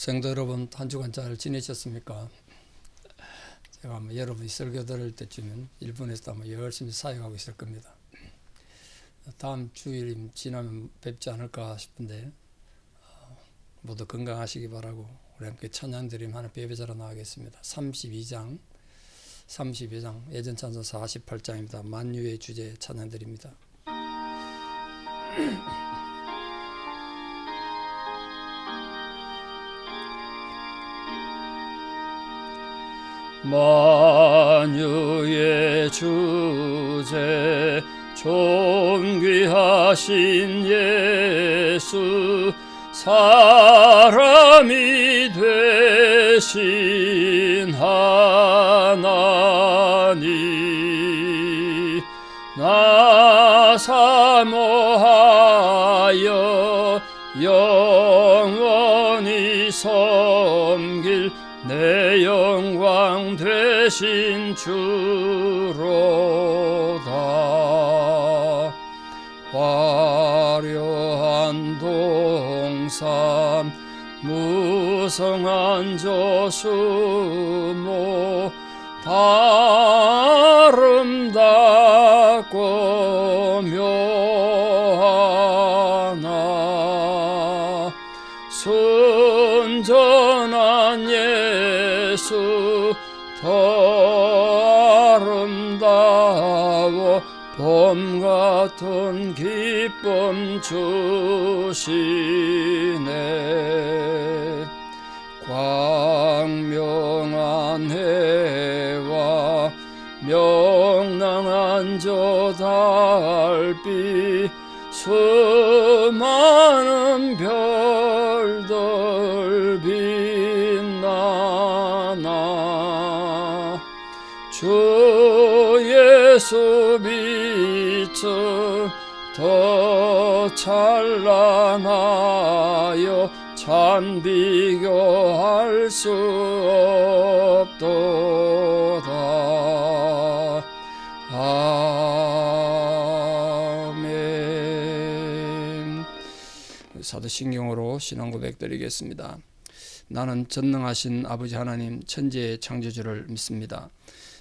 성도 여러분 한 주간 잘 지내셨습니까? 제가 아마 여러분이 설교 들을 때쯤은 일본에서 아마 열심히 사역하고 있을 겁니다. 다음 주일 지나면 뵙지 않을까 싶은데 어, 모두 건강하시기 바라고 우리 함께 찬양 드림 하나 예배자로 나가겠습니다. 32장 32장 예전 찬송 48장입니다. 만유의 주제 찬양 드립니다. 만유의 주제 존귀하신 예수 사람이 되신 하나님. 나 사모하여 영원히 섬 되신 주로다. 화려한 동산 무성한 저수모 아름답고 묘하나. 순전한 예수 더 봄 같은 기쁨 주시네. 광명한 해와 명랑한 저 달빛 수많은 별들 빛나나. 주 예수 빛 은더 찬란하여 참 비교할 수 없도다 아멘 사도신경으로 신앙 고백 드리겠습니다. 나는 전능하신 아버지 하나님 천지의 창조주를 믿습니다.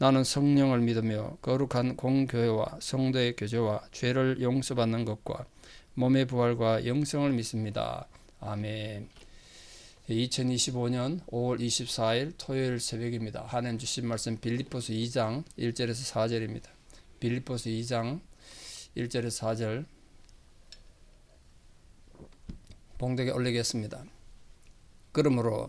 나는 성령을 믿으며 거룩한 공교회와 성도의 교제와 죄를 용서받는 것과 몸의 부활과 영생을 믿습니다. 아멘. 2025년 5월 24일 토요일 새벽입니다. 하나님 주신 말씀 빌립보서 2장 1절에서 4절입니다. 빌립보서 2장 1절에서 4절 봉독에 올리겠습니다. 그러므로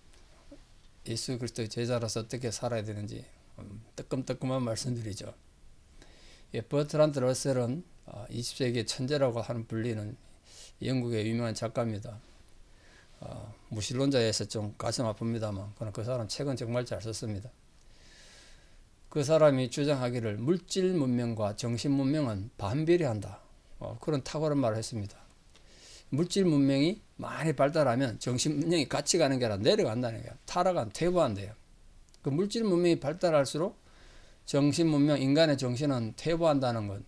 예수 그리스도의 제자로서 어떻게 살아야 되는지 음, 뜨끔뜨끔한 말씀드리죠. 예, 버트란드 러셀은 20세기 천재라고 하는 불리는 영국의 유명한 작가입니다. 어, 무신론자에서 좀 가슴 아픕니다만 그러나 그 사람 책은 정말 잘 썼습니다. 그 사람이 주장하기를 물질 문명과 정신 문명은 반비례한다. 어, 그런 탁월한 말을 했습니다. 물질 문명이 많이 발달하면 정신 문명이 같이 가는 게 아니라 내려간다는 거야. 타락한, 퇴보한대요. 그 물질 문명이 발달할수록 정신 문명, 인간의 정신은 퇴보한다는 건,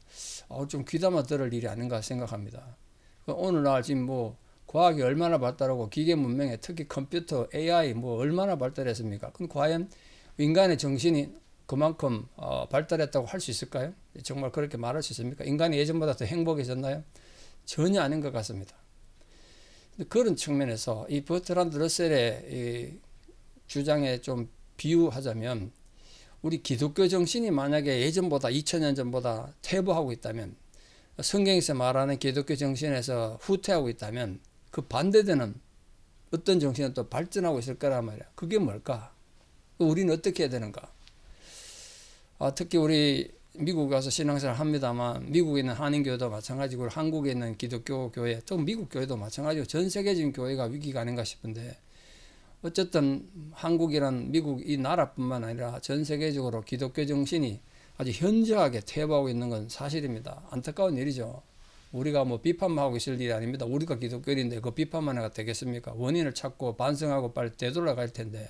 어, 좀 귀담아 들을 일이 아닌가 생각합니다. 그 오늘날 지금 뭐, 과학이 얼마나 발달하고 기계 문명에 특히 컴퓨터, AI 뭐 얼마나 발달했습니까? 그럼 과연 인간의 정신이 그만큼 어, 발달했다고 할 수 있을까요? 정말 그렇게 말할 수 있습니까? 인간이 예전보다 더 행복해졌나요? 전혀 아닌 것 같습니다. 그런 측면에서 이 버트란드 러셀의 이 주장에 좀 비유하자면 우리 기독교 정신이 만약에 예전보다 2000년 전보다 퇴보하고 있다면 성경에서 말하는 기독교 정신에서 후퇴하고 있다면 그 반대되는 어떤 정신은 또 발전하고 있을 거란 말이야. 그게 뭘까? 우리는 어떻게 해야 되는가? 아, 특히 우리 미국 가서 신앙생활 합니다만 미국에 있는 한인교회도 마찬가지고 한국에 있는 기독교 교회 또 미국 교회도 마찬가지고 전 세계적인 교회가 위기가 아닌가 싶은데 어쨌든 한국이란 미국 이 나라뿐만 아니라 전 세계적으로 기독교 정신이 아주 현저하게 퇴보하고 있는 건 사실입니다. 안타까운 일이죠. 우리가 뭐 비판만 하고 있을 일이 아닙니다. 우리가 기독교인인데 그 비판만 해가 되겠습니까? 원인을 찾고 반성하고 빨리 되돌아갈 텐데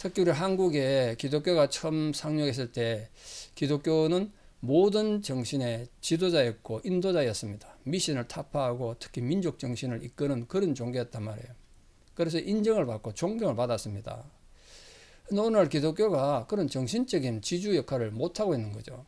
특히 우리 한국에 기독교가 처음 상륙했을 때 기독교는 모든 정신의 지도자였고 인도자였습니다. 미신을 타파하고 특히 민족 정신을 이끄는 그런 종교였단 말이에요. 그래서 인정을 받고 존경을 받았습니다. 오늘 기독교가 그런 정신적인 지주 역할을 못하고 있는 거죠.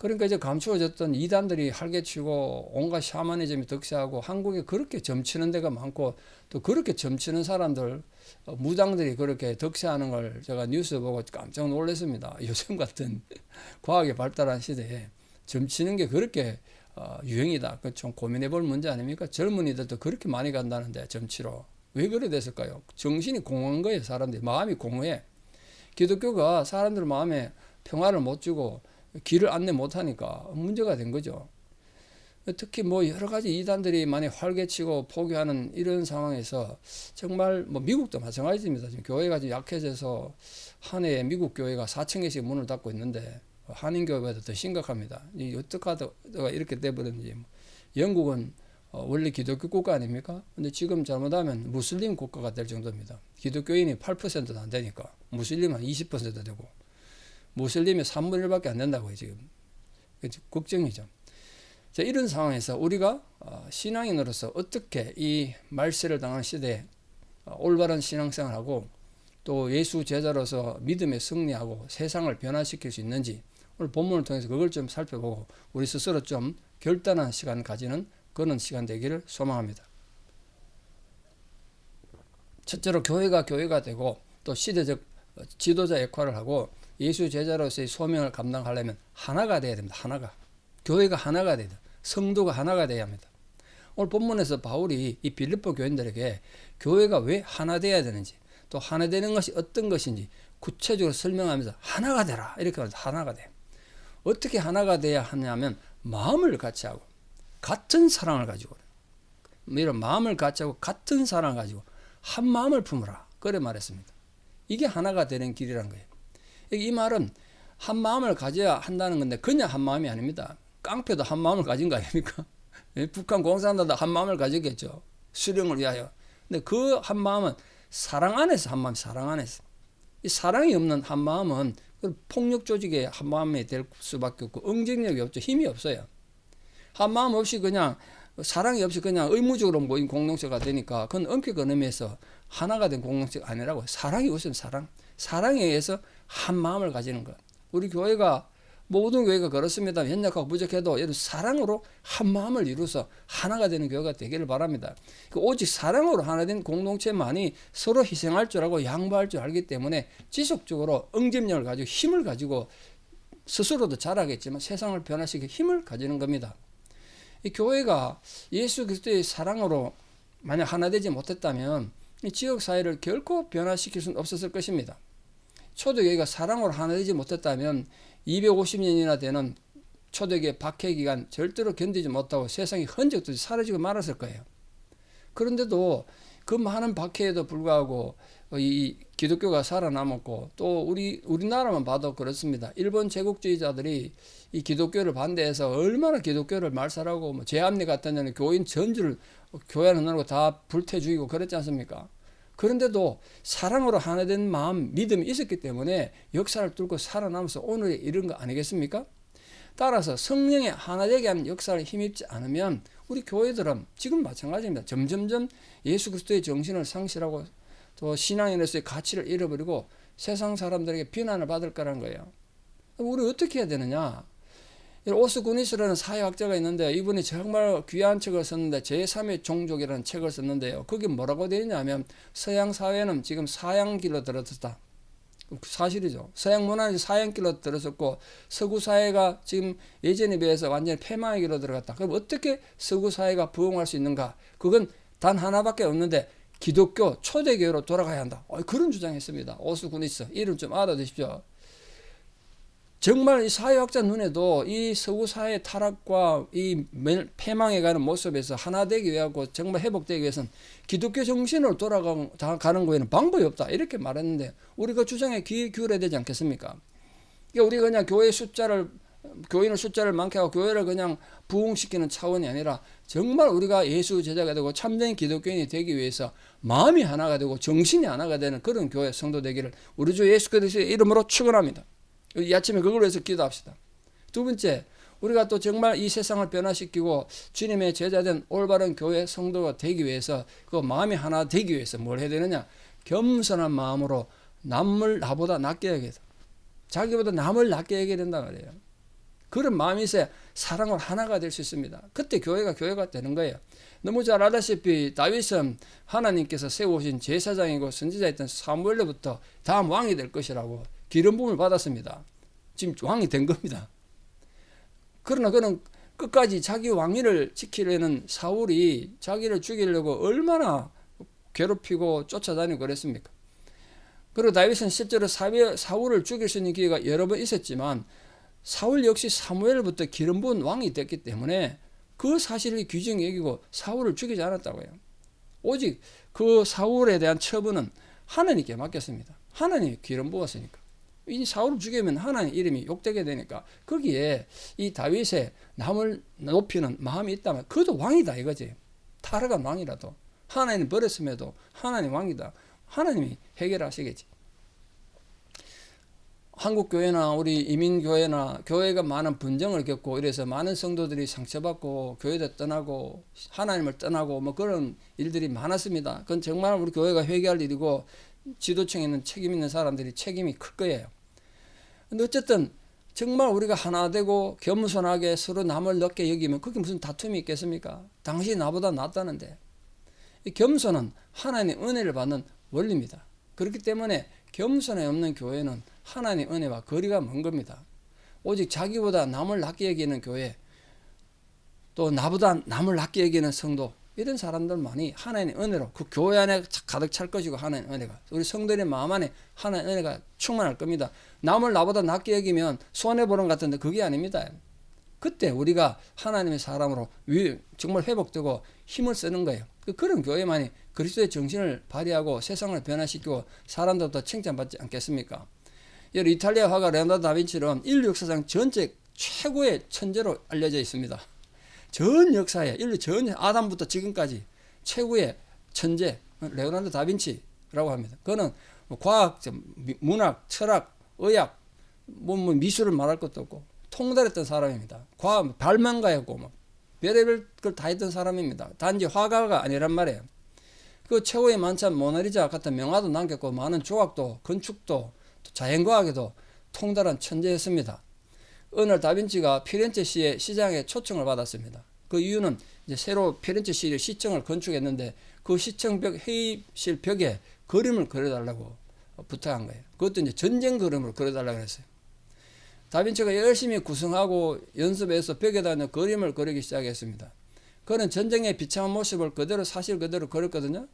그러니까 이제 감추어졌던 이단들이 활개치고 온갖 샤머니즘이 득세하고 한국에 그렇게 점치는 데가 많고 또 그렇게 점치는 사람들 어, 무당들이 그렇게 득세하는 걸 제가 뉴스 보고 깜짝 놀랐습니다. 요즘 같은 과학이 발달한 시대에 점치는 게 그렇게 어, 유행이다. 그 좀 고민해 볼 문제 아닙니까? 젊은이들도 그렇게 많이 간다는데 점치로 왜 그래 됐을까요? 정신이 공허한 거예요. 사람들이 마음이 공허해. 기독교가 사람들 마음에 평화를 못 주고 길을 안내 못하니까 문제가 된 거죠. 특히 뭐 여러 가지 이단들이 많이 활개치고 포기하는 이런 상황에서 정말 뭐 미국도 마찬가지입니다. 지금 교회가 좀 약해져서 한 해에 미국 교회가 4천 개씩 문을 닫고 있는데 한인 교회보다 더 심각합니다. 이 어떻게 하다가 이렇게 돼버렸는지 뭐. 영국은 어, 원래 기독교 국가 아닙니까? 근데 지금 잘못하면 무슬림 국가가 될 정도입니다. 기독교인이 8%도 안 되니까 무슬림은 20% 되고 무슬림이 3분의 1밖에 안 된다고요, 지금. 걱정이죠. 자, 이런 상황에서 우리가 어, 신앙인으로서 어떻게 이 말세를 당한 시대에 어, 올바른 신앙생활하고 또 예수 제자로서 믿음에 승리하고 세상을 변화시킬 수 있는지 오늘 본문을 통해서 그걸 좀 살펴보고 우리 스스로 좀 결단한 시간 가지는 그런 시간 되기를 소망합니다. 첫째로 교회가 교회가 되고 또 시대적 지도자 역할을 하고 예수 제자로서의 소명을 감당하려면 하나가 돼야 됩니다. 하나가. 교회가 하나가 돼야 돼. 성도가 하나가 돼야 합니다. 오늘 본문에서 바울이 이 빌립보 교인들에게 교회가 왜 하나 돼야 되는지 또 하나 되는 것이 어떤 것인지 구체적으로 설명하면서 하나가 되라 이렇게 말해서 하나가 돼. 어떻게 하나가 돼야 하냐면 마음을 같이 하고 같은 사랑을 가지고 이런 마음을 같이 하고 같은 사랑을 가지고 한 마음을 품으라 그래 말했습니다. 이게 하나가 되는 길이란 거예요. 이 말은 한 마음을 가져야 한다는 건데 그냥 한 마음이 아닙니다. 깡패도 한 마음을 가진 거 아닙니까? 예, 북한 공산당도 한 마음을 가졌겠죠. 수령을 위하여. 근데 그 한 마음은 사랑 안에서 한 마음, 사랑 안에서. 이 사랑이 없는 한 마음은 그 폭력 조직의 한 마음이 될 수밖에 없고 응징력이 없죠. 힘이 없어요. 한 마음 없이 그냥 사랑이 없이 그냥 의무적으로 모인 공동체가 되니까 그건 엄격한 의미에서 하나가 된 공동체가 아니라고 사랑이 우선 사랑. 사랑에 의해서 한 마음을 가지는 것. 우리 교회가 모든 교회가 그렇습니다. 연약하고 부족해도 이런 사랑으로 한 마음을 이루어서 하나가 되는 교회가 되기를 바랍니다. 그 오직 사랑으로 하나 된 공동체만이 서로 희생할 줄 알고 양보할 줄 알기 때문에 지속적으로 응집력을 가지고 힘을 가지고 스스로도 잘하겠지만 세상을 변화시킬 힘을 가지는 겁니다. 이 교회가 예수 그리스도의 사랑으로 만약 하나 되지 못했다면 이 지역 사회를 결코 변화시킬 수는 없었을 것입니다. 초대교회가 사랑으로 하나 되지 못했다면 250년이나 되는 초대교회 박해 기간 절대로 견디지 못하고 세상의 흔적도 사라지고 말았을 거예요. 그런데도 그 많은 박해에도 불구하고 이 기독교가 살아남았고 또 우리 우리나라만 봐도 그렇습니다. 일본 제국주의자들이 이 기독교를 반대해서 얼마나 기독교를 말살하고 뭐 제암리 같은 데는 교인 전주를 교회 하는 다 불태 죽이고 그랬지 않습니까? 그런데도 사랑으로 하나 된 마음, 믿음이 있었기 때문에 역사를 뚫고 살아남아서 오늘에 이른 거 아니겠습니까? 따라서 성령의 하나 되게 하는 역사를 힘입지 않으면 우리 교회들은 지금 마찬가지입니다. 점점점 예수 그리스도의 정신을 상실하고 또 신앙인으로서의 가치를 잃어버리고 세상 사람들에게 비난을 받을 거라는 거예요. 우리 어떻게 해야 되느냐? 오스 구니스라는 사회학자가 있는데 이분이 정말 귀한 책을 썼는데 제3의 종족이라는 책을 썼는데요. 거기 뭐라고 되어 있냐면 서양 사회는 지금 사양길로 들어섰다. 사실이죠. 서양 문화는 사양길로 들어섰고 서구 사회가 지금 예전에 비해서 완전히 폐망의 길로 들어갔다. 그럼 어떻게 서구 사회가 부흥할 수 있는가? 그건 단 하나밖에 없는데 기독교 초대교회로 돌아가야 한다. 어, 그런 주장했습니다. 오수군이스 이름 좀 알아두십시오. 정말 이 사회학자 눈에도 이 서구 사회 타락과 이 폐망해 가는 모습에서 하나 되기 위하고 정말 회복되기 위해서는 기독교 정신으로 돌아가는 거에는 방법이 없다. 이렇게 말했는데 우리가 주장에 귀 기울여야 되지 않겠습니까? 그러니까 우리가 그냥 교회 숫자를 교인의 숫자를 많게 하고 교회를 그냥 부흥시키는 차원이 아니라 정말 우리가 예수 제자가 되고 참된 기독교인이 되기 위해서 마음이 하나가 되고 정신이 하나가 되는 그런 교회 성도 되기를 우리 주 예수 그리스도의 이름으로 축원합니다. 이 아침에 그걸 위해서 기도합시다. 두 번째, 우리가 또 정말 이 세상을 변화시키고 주님의 제자된 올바른 교회 성도가 되기 위해서 그 마음이 하나 되기 위해서 뭘 해야 되느냐? 겸손한 마음으로 남을 나보다 낫게 여겨다. 자기보다 남을 낫게 여겨야 된다 말이에요. 그런 마음이 있어야 사랑으로 하나가 될 수 있습니다. 그때 교회가 교회가 되는 거예요. 너무 잘 알다시피 다윗은 하나님께서 세우신 제사장이고 선지자였던 사무엘로부터 다음 왕이 될 것이라고 기름 부음을 받았습니다. 지금 왕이 된 겁니다. 그러나 그는 끝까지 자기 왕위를 지키려는 사울이 자기를 죽이려고 얼마나 괴롭히고 쫓아다니고 그랬습니까? 그리고 다윗은 실제로 사울을 죽일 수 있는 기회가 여러 번 있었지만 사울 역시 사무엘부터 기름 부은 왕이 됐기 때문에 그 사실을 규정 여기고 사울을 죽이지 않았다고요. 오직 그 사울에 대한 처분은 하나님께 맡겼습니다. 하나님이 기름 부었으니까. 이 사울을 죽이면 하나님 이름이 욕되게 되니까 거기에 이 다윗의 남을 높이는 마음이 있다면 그도 왕이다 이거지. 타락한 왕이라도 하나님 버렸음에도 하나님 왕이다. 하나님이 해결하시겠지. 한국 교회나 우리 이민 교회나 교회가 많은 분쟁을 겪고 이래서 많은 성도들이 상처받고 교회도 떠나고 하나님을 떠나고 뭐 그런 일들이 많았습니다. 그건 정말 우리 교회가 회개할 일이고 지도층에 있는 책임 있는 사람들이 책임이 클 거예요. 근데 어쨌든 정말 우리가 하나 되고 겸손하게 서로 남을 넓게 여기면 그게 무슨 다툼이 있겠습니까? 당신이 나보다 낫다는데. 이 겸손은 하나님의 은혜를 받는 원리입니다. 그렇기 때문에 겸손에 없는 교회는 하나님 은혜와 거리가 먼 겁니다. 오직 자기보다 남을 낮게 여기는 교회, 또 나보다 남을 낮게 여기는 성도, 이런 사람들만이 하나님의 은혜로 그 교회 안에 가득 찰 것이고 하나님의 은혜가 우리 성도의 마음 안에 하나님의 은혜가 충만할 겁니다. 남을 나보다 낮게 여기면 손해 보는 같은데 그게 아닙니다. 그때 우리가 하나님의 사람으로 정말 회복되고 힘을 쓰는 거예요. 그 그런 교회만이 그리스도의 정신을 발휘하고 세상을 변화시키고 사람들도 칭찬받지 않겠습니까? 이탈리아 화가 레오나르도 다빈치는 인류 역사상 전체 최고의 천재로 알려져 있습니다. 전 역사에 인류 전 아담부터 지금까지 최고의 천재 레오나르도 다빈치라고 합니다. 그는 뭐 과학, 문학, 철학, 의학, 뭐, 뭐 미술을 말할 것도 없고 통달했던 사람입니다. 과학 발명가였고 뭐 별의별 걸 다 했던 사람입니다. 단지 화가가 아니란 말이에요. 그 최고의 만찬 모나리자 같은 명화도 남겼고 많은 조각도 건축도 자연과학에도 통달한 천재였습니다. 어느 날 다빈치가 피렌체 시의 시장에 초청을 받았습니다. 그 이유는 이제 새로 피렌체 시의 시청을 건축했는데 그 시청벽 회의실 벽에 그림을 그려달라고 부탁한 거예요. 그것도 이제 전쟁 그림을 그려달라고 했어요. 다빈치가 열심히 구성하고 연습해서 벽에다 그림을 그리기 시작했습니다. 그는 전쟁의 비참한 모습을 그대로 사실 그대로 그렸거든요.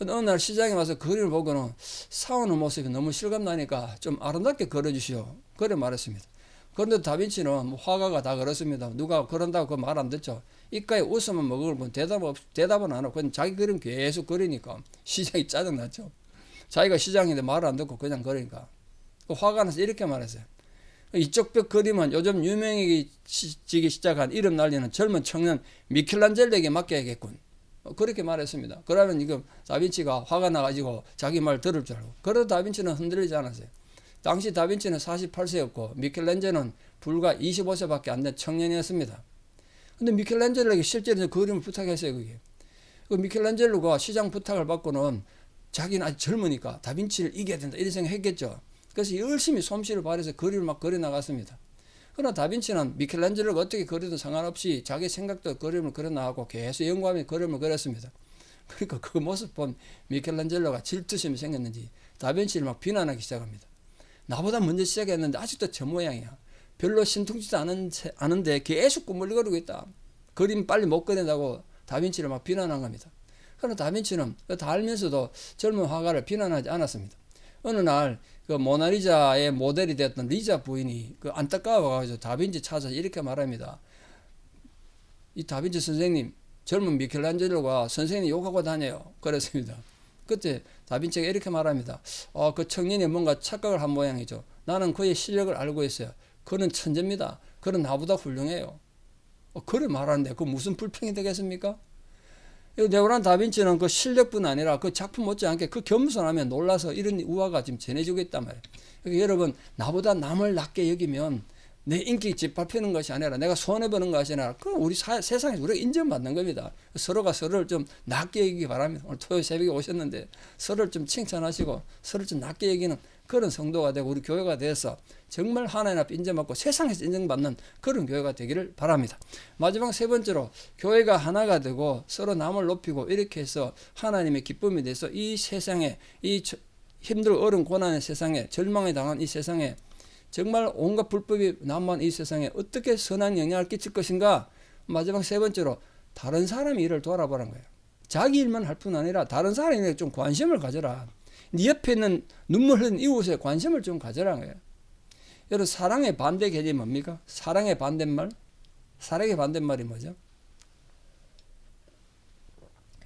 어느 날 시장에 와서 그림을 보고는 싸우는 모습이 너무 실감나니까 좀 아름답게 그려주시오. 그래 말했습니다. 그런데 다빈치는 뭐 화가가 다 그렇습니다. 누가 그런다고 그 말 안 듣죠. 이까에 웃으면 먹을 대답 없, 대답은 안 하고 그냥 자기 그림 계속 그리니까 시장이 짜증났죠. 자기가 시장인데 말을 안 듣고 그냥 그러니까. 그 화가 나서 이렇게 말했어요. 이쪽 벽 그림은 요즘 유명해지기 시작한 이름 날리는 젊은 청년 미켈란젤로에게 맡겨야겠군. 어, 그렇게 말했습니다. 그러면 지금 다빈치가 화가 나가지고 자기 말 들을 줄 알고. 그래도 다빈치는 흔들리지 않았어요. 당시 다빈치는 48세였고 미켈란젤로는 불과 25세밖에 안 된 청년이었습니다. 근데 미켈란젤로에게 실제로 그 그림을 부탁했어요, 그게. 그 미켈란젤로가 시장 부탁을 받고는 자기는 아직 젊으니까 다빈치를 이겨야 된다 이런 생각 했겠죠. 그래서 열심히 솜씨를 발휘해서 그림을 막 그려 나갔습니다. 그러나 다빈치는 미켈란젤로가 어떻게 그려도 상관없이 자기 생각도 그림을 그려 나가고 계속 연구하며 그림을 그렸습니다. 그러니까 그 모습 본 미켈란젤로가 질투심이 생겼는지 다빈치를 막 비난하기 시작합니다. 나보다 먼저 시작했는데 아직도 저 모양이야. 별로 신통치도 않은, 채- 않은데 계속 꾸물거리고 있다. 그림 빨리 못 그린다고 다빈치를 막 비난한 겁니다. 그러나 다빈치는 그다 알면서도 젊은 화가를 비난하지 않았습니다. 어느 날 그 모나리자의 모델이 되었던 리자 부인이 그 안타까워가지고 다빈치 찾아서 이렇게 말합니다. 이 다빈치 선생님 젊은 미켈란젤로가 선생님 욕하고 다녀요. 그랬습니다. 그때 다빈치가 이렇게 말합니다. 어, 그 청년이 뭔가 착각을 한 모양이죠. 나는 그의 실력을 알고 있어요. 그는 천재입니다. 그는 나보다 훌륭해요. 어, 그를 말하는데 그 무슨 불평이 되겠습니까? 이 레오난 다빈치는 그 실력뿐 아니라 그 작품 못지않게 그 겸손함에 놀라서 이런 우화가 지금 전해지고 있단 말이에요. 그러니까 여러분 나보다 남을 낮게 여기면 내 인기 짓밟히는 것이 아니라 내가 손해보는 것이 아니라 그 우리 사, 세상에서 우리가 인정받는 겁니다. 서로가 서로를 좀 낮게 여기기 바랍니다. 오늘 토요일 새벽에 오셨는데 서로를 좀 칭찬하시고 서로를 좀 낮게 여기는 그런 성도가 되고 우리 교회가 돼서 정말 하나님 앞에 인정받고 세상에서 인정받는 그런 교회가 되기를 바랍니다. 마지막 세 번째로 교회가 하나가 되고 서로 남을 높이고 이렇게 해서 하나님의 기쁨이 돼서 이 세상에 이 저- 힘들고 어려운 고난의 세상에 절망에 당한 이 세상에 정말 온갖 불법이 남만 이 세상에 어떻게 선한 영향을 끼칠 것인가 마지막 세 번째로 다른 사람의 일을 돌아보라는 거예요. 자기 일만 할 뿐 아니라 다른 일에 좀 관심을 가져라. 네 옆에 있는 눈물 흘리는 이웃에 관심을 좀 가져라는 거예요. 여러분 사랑의 반대 개념이 뭡니까? 사랑의 반대말? 사랑의 반대말이 뭐죠?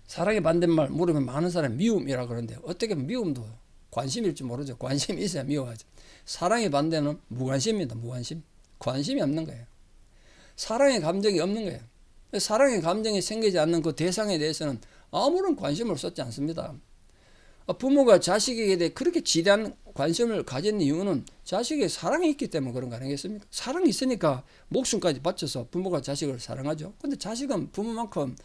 사랑의 반대말 물으면 많은 사람이 미움이라 그러는데 어떻게 미움도 관심일지 모르죠. 관심이 있어야 미워하죠. 사랑의 반대는 무관심입니다. 무관심. 관심이 없는 거예요. 사랑의 감정이 없는 거예요. 사랑의 감정이 생기지 않는 그 대상에 대해서는 아무런 관심을 쏟지 않습니다. 어, 부모가 자식에게 대해 그렇게 지대한 관심을 가진 이유는 자식의 사랑이 있기 때문에 그런 거 아니겠습니까? 사랑이 있으니까 목숨까지 바쳐서 부모가 자식을 사랑하죠. 근데 자식은 부모만큼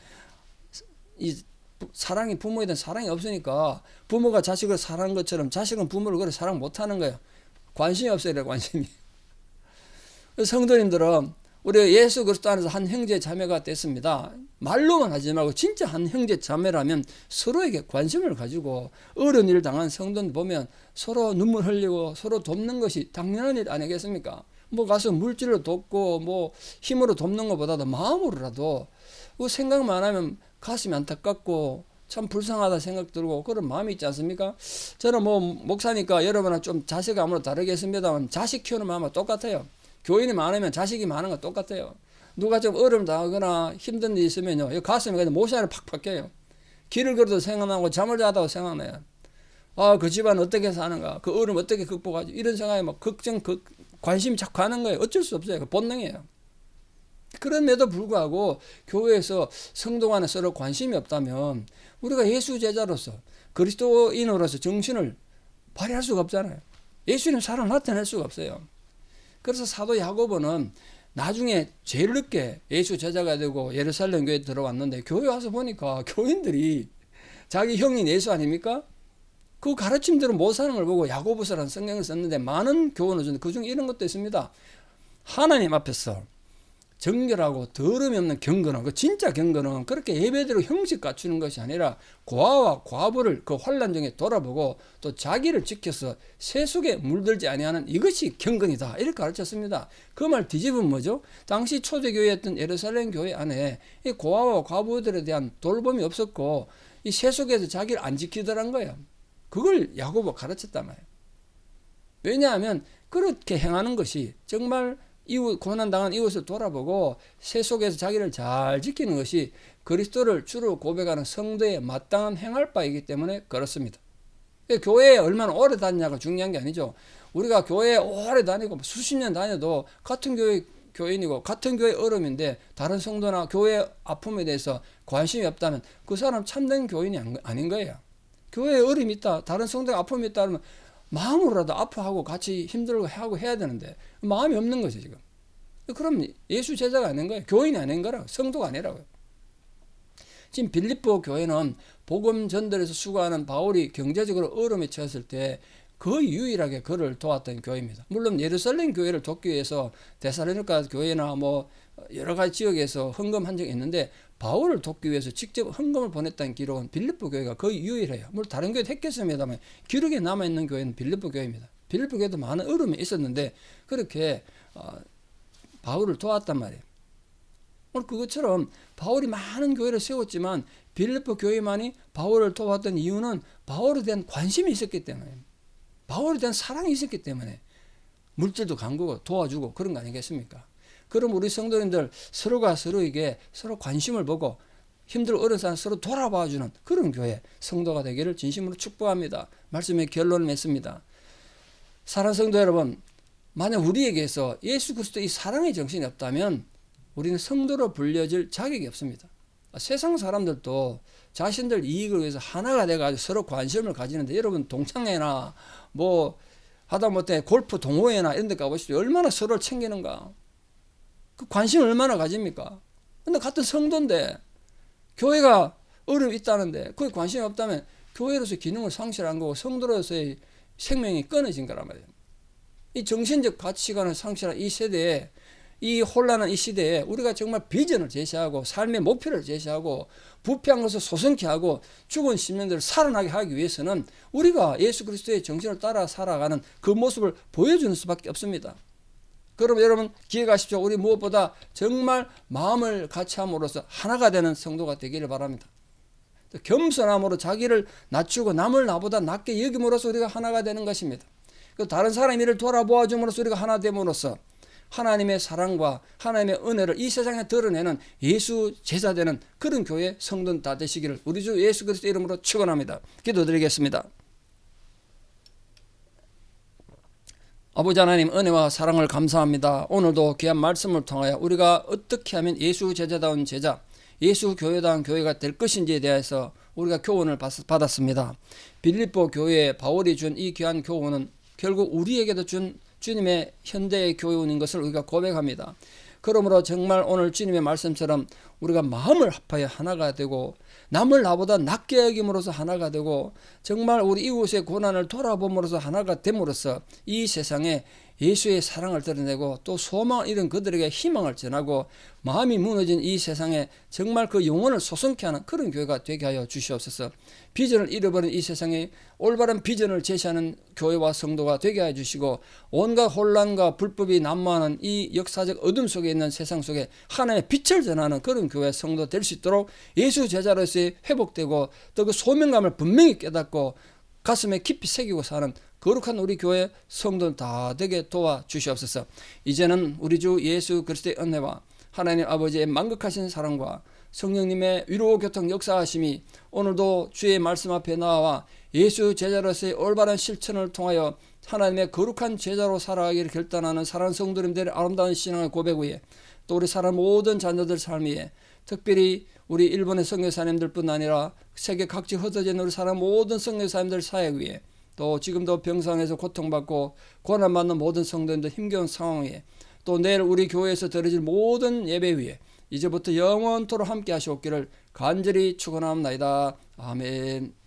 이 부- 사랑이 부모에 대한 사랑이 없으니까 부모가 자식을 사랑한 것처럼 자식은 부모를 그래 사랑 못하는 거예요. 관심이 없어요, 관심이. 성도님들은 우리 예수 그리스도 안에서 한 형제 자매가 됐습니다. 말로만 하지 말고 진짜 한 형제 자매라면 서로에게 관심을 가지고 어려운 일 당한 성도들 보면 서로 눈물 흘리고 서로 돕는 것이 당연한 일 아니겠습니까? 뭐 가서 물질로 돕고 뭐 힘으로 돕는 것보다도 마음으로라도 그 생각만 하면 가슴이 안타깝고 참 불쌍하다 생각 들고 그런 마음이 있지 않습니까? 저는 뭐 목사니까 여러분은 좀 자식이 아무래도 다르겠습니다만 자식 키우는 마음은 똑같아요. 교인이 많으면 자식이 많은 건 똑같아요. 누가 좀 어려움 당하거나 힘든 일 있으면요. 이 가슴에 그냥 모시아를 팍팍 깨요. 길을 걸어도 생각나고 잠을 자다가 생각나요. 아, 그 집안 어떻게 사는가? 그 어려움 어떻게 극복하지? 이런 생각에 막 걱정, 그 관심이 자꾸 가는 거예요. 어쩔 수 없어요. 그 본능이에요. 그럼에도 불구하고 교회에서 성도 간에 서로 관심이 없다면 우리가 예수 제자로서 그리스도인으로서 정신을 발휘할 수가 없잖아요. 예수님 사랑 나타낼 수가 없어요. 그래서 사도 야고보는 나중에 제일 늦게 예수 제자가 되고 예루살렘 교회에 들어왔는데 교회 와서 보니까 교인들이 자기 형인 예수 아닙니까? 그 가르침대로 못 사는 걸 보고 야고보서라는 성경을 썼는데 많은 교훈을 주는데 그중에 이런 것도 있습니다. 하나님 앞에서 정결하고 더러움이 없는 경건은 그 진짜 경건은 그렇게 예배대로 형식 갖추는 것이 아니라 고아와 과부를 그 환란 중에 돌아보고 또 자기를 지켜서 세속에 물들지 아니하는 이것이 경건이다 이렇게 가르쳤습니다. 그 말 뒤집으면 뭐죠? 당시 초대교회였던 예루살렘 교회 안에 이 고아와 과부들에 대한 돌봄이 없었고 이 세속에서 자기를 안 지키더란 거예요. 그걸 야고보 가르쳤단 말이에요. 왜냐하면 그렇게 행하는 것이 정말 이웃 고난 당한 이웃을 돌아보고 세속에서 자기를 잘 지키는 것이 그리스도를 주로 고백하는 성도의 마땅한 행할 바이기 때문에 그렇습니다. 교회에 얼마나 오래 다니냐가 중요한 게 아니죠. 우리가 교회에 오래 다니고 수십 년 다녀도 같은 교회 교인이고 같은 교회 어려움인데 다른 성도나 교회 아픔에 대해서 관심이 없다면 그 사람 참된 교인이 아닌 거예요. 교회에 어려움이 있다, 다른 성도가 아픔이 있다 그러면 마음으로라도 아파하고 같이 힘들고 하고 해야 되는데 마음이 없는 거죠 지금. 그럼 예수 제자가 아닌 거예요. 교인이 아닌 거라고. 성도가 아니라고요. 지금 빌립보 교회는 복음 전달에서 수고하는 바울이 경제적으로 어려움에 처했을 때 거의 유일하게 그를 도왔던 교회입니다. 물론 예루살렘 교회를 돕기 위해서 데살로니가 교회나 뭐 여러 가지 지역에서 헌금한 적이 있는데 바울을 돕기 위해서 직접 헌금을 보냈다는 기록은 빌립보 교회가 거의 유일해요. 물론 다른 교회도 했겠습니다만 기록에 남아 있는 교회는 빌립보 교회입니다. 빌립보 교회도 많은 어려움이 있었는데 그렇게 어, 바울을 도왔단 말이에요. 오늘 그것처럼 바울이 많은 교회를 세웠지만 빌립보 교회만이 바울을 도왔던 이유는 바울에 대한 관심이 있었기 때문에 바울에 대한 사랑이 있었기 때문에 물질도 간구고 도와주고 그런 거 아니겠습니까? 그럼 우리 성도님들 서로가 서로에게 서로 관심을 보고 힘들어 어려운 사람 서로 돌아봐주는 그런 교회 성도가 되기를 진심으로 축복합니다. 말씀의 결론을 맺습니다. 사랑 성도 여러분, 만약 우리에게서 예수 그리스도의 사랑의 정신이 없다면 우리는 성도로 불려질 자격이 없습니다. 세상 사람들도 자신들 이익을 위해서 하나가 돼가지고 서로 관심을 가지는데 여러분 동창회나 뭐 하다못해 골프 동호회나 이런 데 가보시죠. 얼마나 서로를 챙기는가. 그 관심을 얼마나 가집니까? 근데 같은 성도인데 교회가 어려움이 있다는데 그에 관심이 없다면 교회로서 기능을 상실한 거고 성도로서의 생명이 끊어진 거란 말이에요. 이 정신적 가치관을 상실한 이 세대에 이 혼란한 이 시대에 우리가 정말 비전을 제시하고 삶의 목표를 제시하고 부패한 것을 소성케 하고 죽은 심령들을 살아나게 하기 위해서는 우리가 예수 그리스도의 정신을 따라 살아가는 그 모습을 보여주는 수밖에 없습니다. 그럼 여러분 기억하십시오. 우리 무엇보다 정말 마음을 같이 함으로써 하나가 되는 성도가 되기를 바랍니다. 겸손함으로 자기를 낮추고 남을 나보다 낮게 여김으로써 우리가 하나가 되는 것입니다. 그 다른 사람 일을 돌아보아 줌으로써 우리가 하나 됨으로써 하나님의 사랑과 하나님의 은혜를 이 세상에 드러내는 예수 제자 되는 그런 교회 성도는 다 되시기를 우리 주 예수 그리스도 이름으로 축원합니다. 기도드리겠습니다. 아버지 하나님 은혜와 사랑을 감사합니다. 오늘도 귀한 말씀을 통하여 우리가 어떻게 하면 예수 제자다운 제자, 예수 교회다운 교회가 될 것인지에 대해서 우리가 교훈을 받았습니다. 빌립보 교회에 바울이 준 이 귀한 교훈은 결국 우리에게도 준 주님의 현대의 교훈인 것을 우리가 고백합니다. 그러므로 정말 오늘 주님의 말씀처럼 우리가 마음을 합하여 하나가 되고 남을 나보다 낮게 여김으로써 하나가 되고 정말 우리 이웃의 고난을 돌아봄으로써 하나가 됨으로써 이 세상에 예수의 사랑을 드러내고 또 소망을 잃은 그들에게 희망을 전하고 마음이 무너진 이 세상에 정말 그 영혼을 소성케 하는 그런 교회가 되게 하여 주시옵소서. 비전을 잃어버린 이 세상에 올바른 비전을 제시하는 교회와 성도가 되게 하여 주시고 온갖 혼란과 불법이 난무하는 이 역사적 어둠 속에 있는 세상 속에 하나님의 빛을 전하는 그런 교회 성도 될 수 있도록 예수 제자로서의 회복되고 또 그 소명감을 분명히 깨닫고 가슴에 깊이 새기고 사는 거룩한 우리 교회 성도 다 되게 도와 주시옵소서. 이제는 우리 주 예수 그리스도의 은혜와 하나님 아버지의 만극하신 사랑과 성령님의 위로 교통 역사하심이 오늘도 주의 말씀 앞에 나와 예수 제자로서의 올바른 실천을 통하여 하나님의 거룩한 제자로 살아가기를 결단하는 사랑 성도님들의 아름다운 신앙의 고백 위에 또 우리 사람 모든 자녀들 삶 위에 특별히 우리 일본의 선교사님들뿐 아니라 세계 각지 흩어진 우리 사람 모든 선교사님들 사역 위에 또 지금도 병상에서 고통받고 고난받는 모든 성도님들 힘겨운 상황에 또 내일 우리 교회에서 드려질 모든 예배 위에 이제부터 영원토록 함께 하시옵기를 간절히 축원합니다. 아멘.